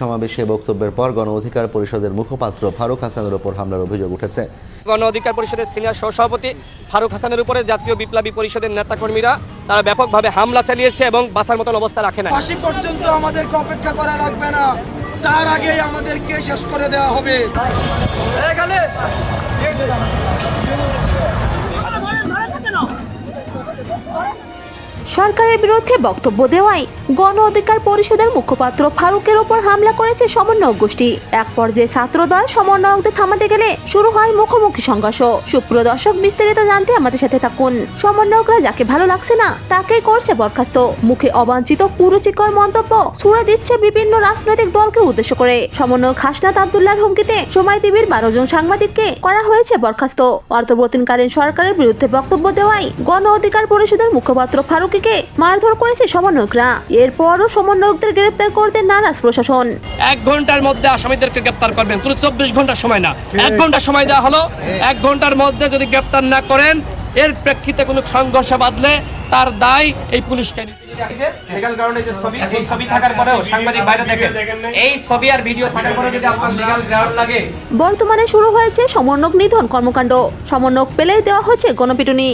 সমাবেশে বক্তব্যের পর গণ অধিকার পরিষদের মুখপাত্র ফারুক হাসানের ওপর হামলার অভিযোগ উঠেছে। গণ অধিকার পরিষদের সিনিয়র সহসভাপতি ফারুক হাসানের উপরে জাতীয় বিপ্লবী পরিষদের নেতাকর্মীরা তারা ব্যাপকভাবে হামলা চালিয়েছে এবং বাসার মতন অবস্থা রাখে না ফাঁসি পর্যন্ত আমাদেরকে অপেক্ষা করা লাগবে না। তার আগেই আমাদেরকে শেষ করে দেওয়া হবে। সরকারের বিরুদ্ধে বক্তব্য দেওয়ায় গণ অধিকার পরিষদের মুখপাত্র ফারুকের ওপর হামলা করেছে সমন্বয়ক গোষ্ঠী। এক পর্যায়ে ছাত্রদল সমন্বয়কদের থামাতে গেলে শুরু হয় মুখোমুখি সংঘর্ষ। সুপ্রিয় দর্শক, বিস্তারিত জানতে আমাদের সাথে থাকুন। সমন্বয়করা যাকে ভালো লাগছে না, তাকেই করছে বরখাস্ত। মুখে অবাঞ্ছিত কুরুচিকর মন্তব্য ছুড়ে দিচ্ছে বিভিন্ন রাজনৈতিক দলকে উদ্দেশ্য করে। সমন্বয়ক হাসনাত আবদুল্লাহর হুমকিতে সময় টিভির বারো জন সাংবাদিককে করা হয়েছে বরখাস্ত। অর্থবর্তীকালীন সরকারের বিরুদ্ধে বক্তব্য দেওয়ায় গণ অধিকার পরিষদের মুখপাত্র ফারুকিকে মারধর করেছে সমন্বয়করা। এরপরও সমন্বয়কদের গ্রেপ্তার করতে নারাজ প্রশাসন। এক ঘণ্টার মধ্যে আসামিদেরকে গ্রেপ্তার করবেন পুরো চব্বিশ ঘণ্টার সময় না। এক ঘণ্টা সময় দেওয়া হলো এক ঘণ্টার মধ্যে যদি গ্রেপ্তার না করেন এর প্রেক্ষিতে কোনো সংঘর্ষ বাঁধলে তার দায় এই পুলিশকে নিতে গ্রাউন্ডে যে ছবি এই ছবি থাকার পরেও সাংবাদিক বাইরে দেখেন এই ছবি আর ভিডিও থাকার পরে যদি আপনার লিগ্যাল গ্রাউন্ড লাগে। বর্তমানে শুরু হয়েছে সমন্বয়ক নিধন কর্মকাণ্ড। সমন্বয়ক পেলে দেওয়া হচ্ছে গণপিটুনি।